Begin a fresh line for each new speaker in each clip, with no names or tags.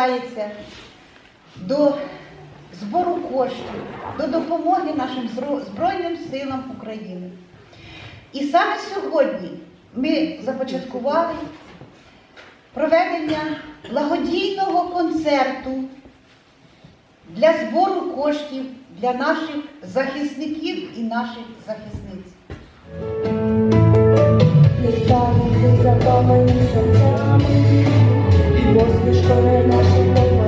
долучається до збору коштів, до допомоги нашим Збройним силам України. І саме сьогодні ми започаткували проведення благодійного концерту для збору коштів для наших захисників і наших захисниць.
Заковані серцями, посмішками наші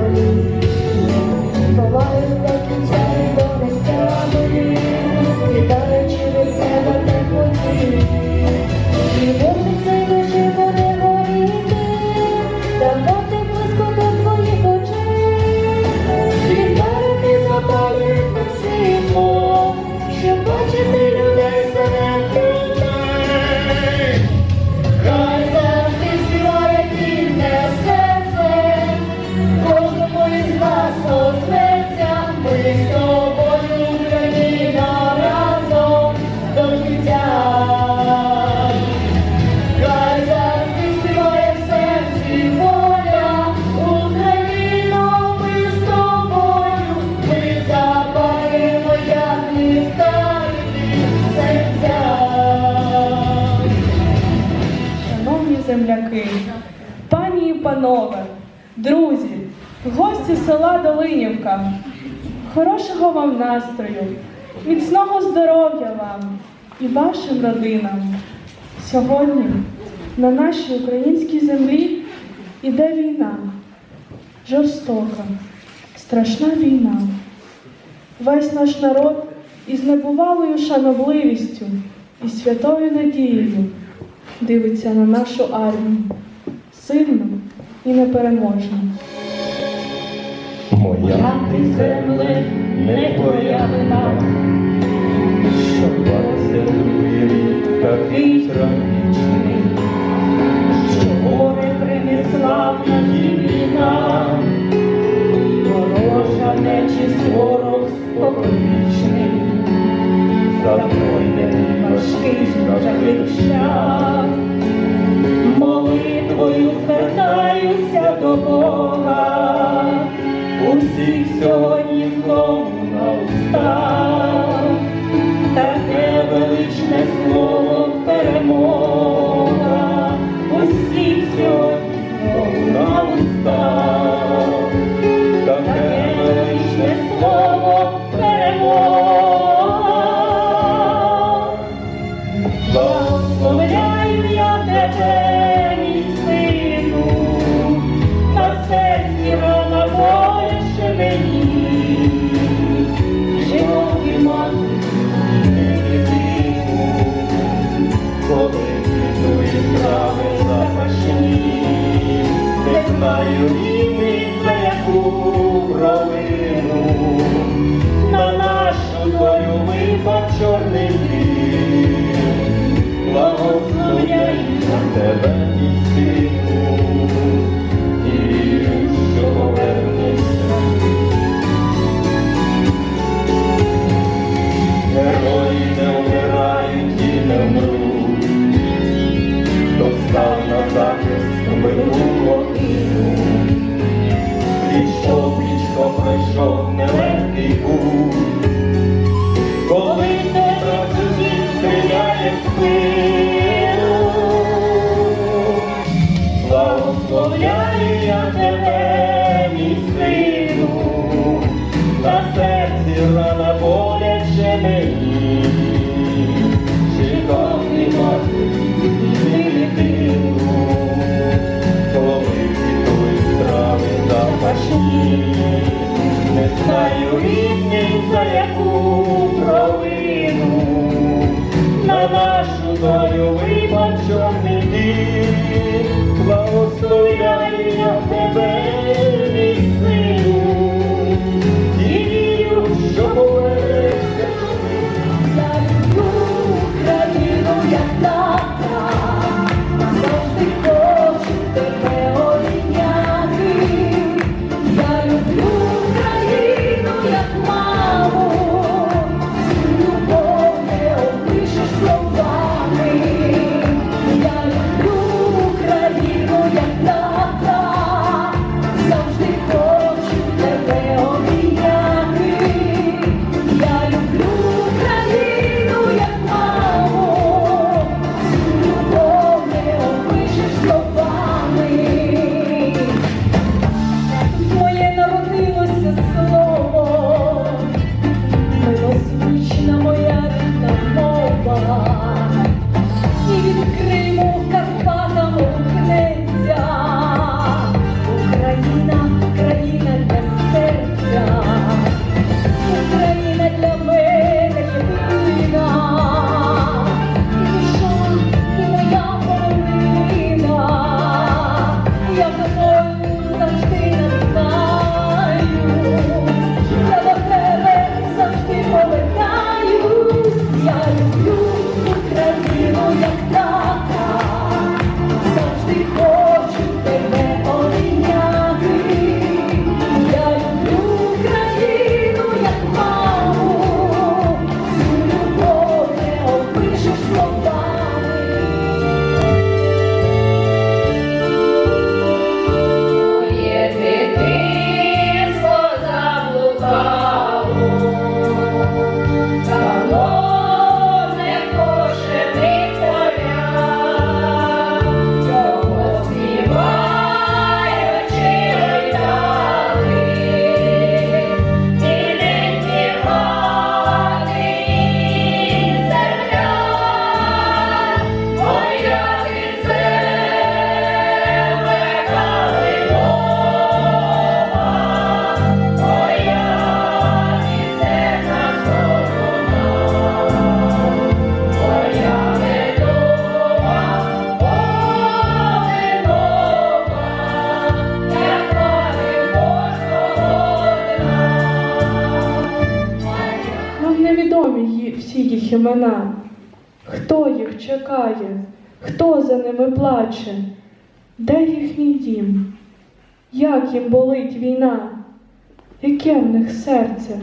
земляки, пані і панове, друзі, гості села Долинівка, хорошого вам настрою, міцного здоров'я вам і вашим родинам. Сьогодні на нашій українській землі іде війна, жорстока, страшна війна. Весь наш народ із небувалою шанобливістю і святою надією дивиться на нашу армію сильну і непереможну.
Моя ти земле, не твоя вина, що бався другий такий трагічний, що горе принесла в її війна, ворожа нечість ворог споконвічний, Затройний важкий жахливий шлях, молитвою звертаюся до Бога, усіх сьогодні знову на устах, and. Знаю
імена? Хто їх чекає? Хто за ними плаче? Де їхній дім? Як їм болить війна? Яке в них серце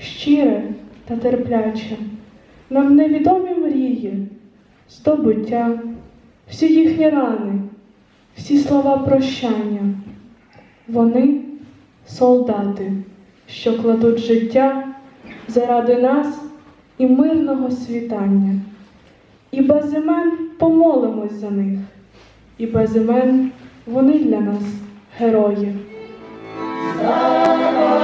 щире та терпляче? Нам невідомі мрії, здобуття, всі їхні рани, всі слова прощання. Вони солдати, що кладуть життя заради нас і мирного світання. І без імен помолимось за них, і без імен вони для нас герої.
Святого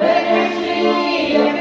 Бережи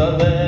the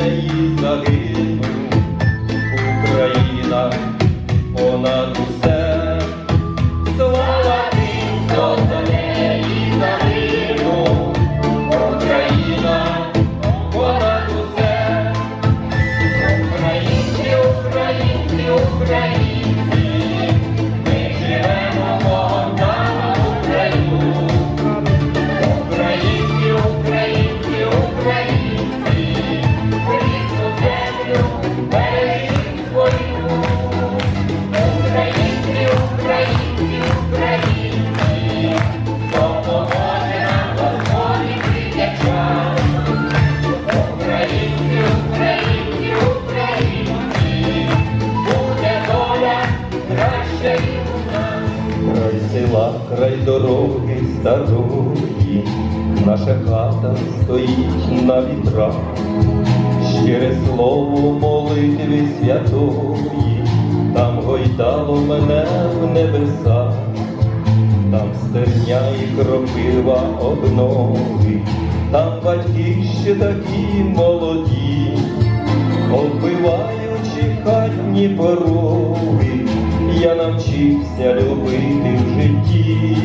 край села, край дороги старої, наша хата стоїть на вітрах, щире слово молитви святої, там гойдало мене в небесах, там стерня і кропива обнови, там батьки ще такі молоді, оббиваючи хатні пороги я навчився любити в житті,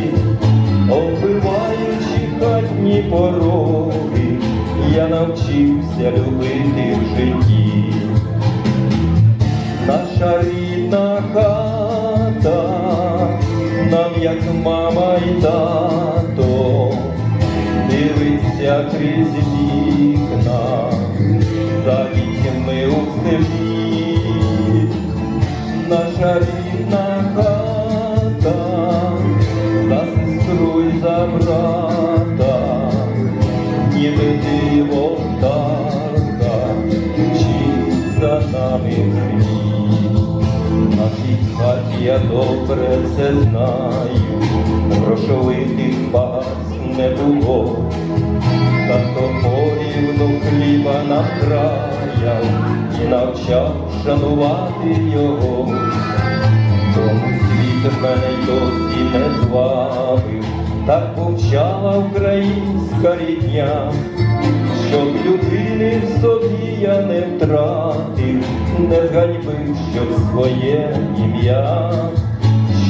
оббиваючи хатні пороги, я навчився любити в житті. Наша рідна хата, нам як мама і тато, дивиться крізь вікна, за дітьми у селі, наша рідна хата, за сестру й за брата, ніби диво птаха, мчить за нами світ. На цій хаті я добре це знаю, грошовитих багатств не було, та порівну хліба нам краяв і навчав шанувати його. Тому мене досі не звабив, так повчала українська рідня, щоб людини в собі я не втратив, не зганьбив, щоб своє ім'я,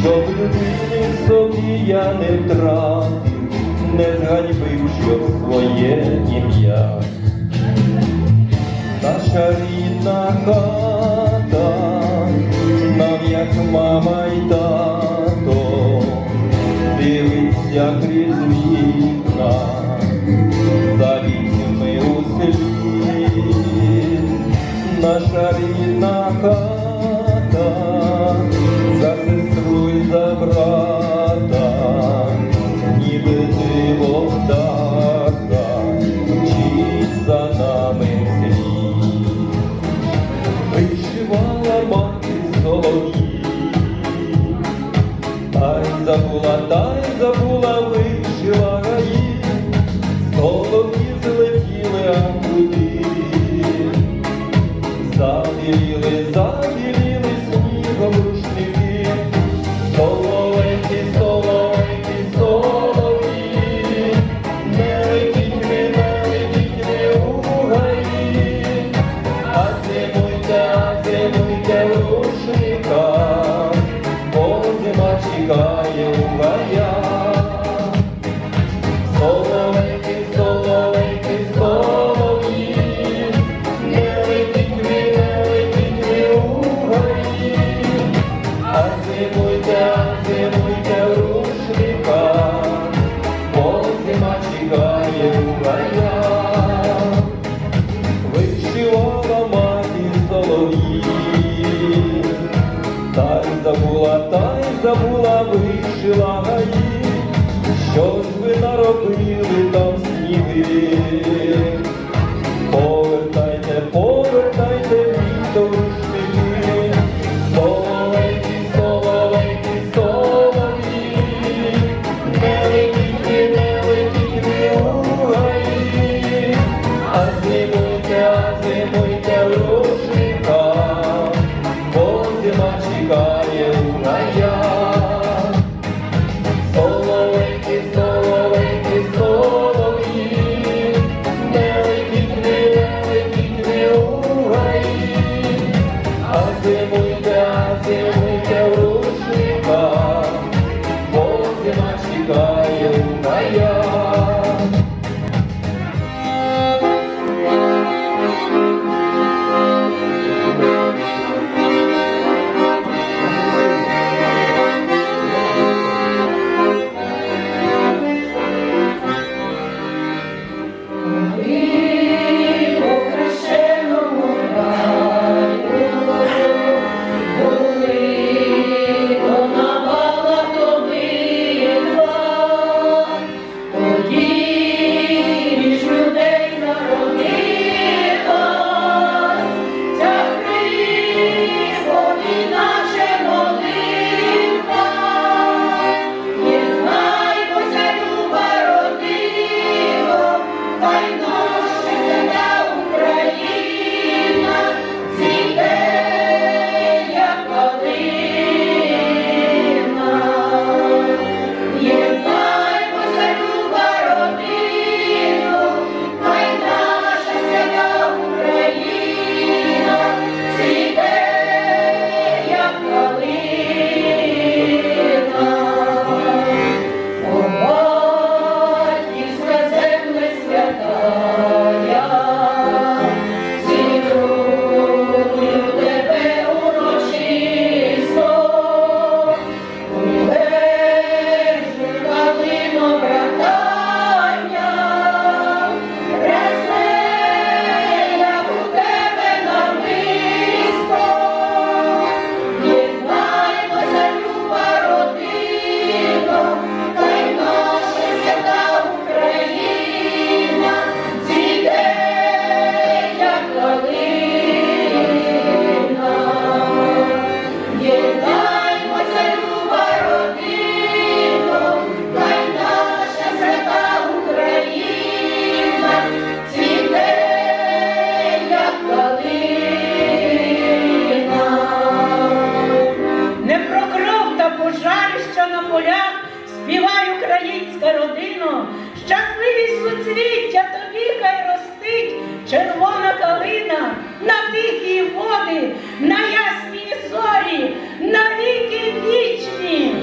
щоб людини в собі я не втратив, не зганьбив, щоб своє ім'я. Наша рідна хата, як мама й тато, дивиться крізь вікна, за вікнами у селі, наша рідна
співай, українська родина, щасливість суцвіття тобі хай ростить
червона калина на тихі води, на ясній зорі, на віки вічні.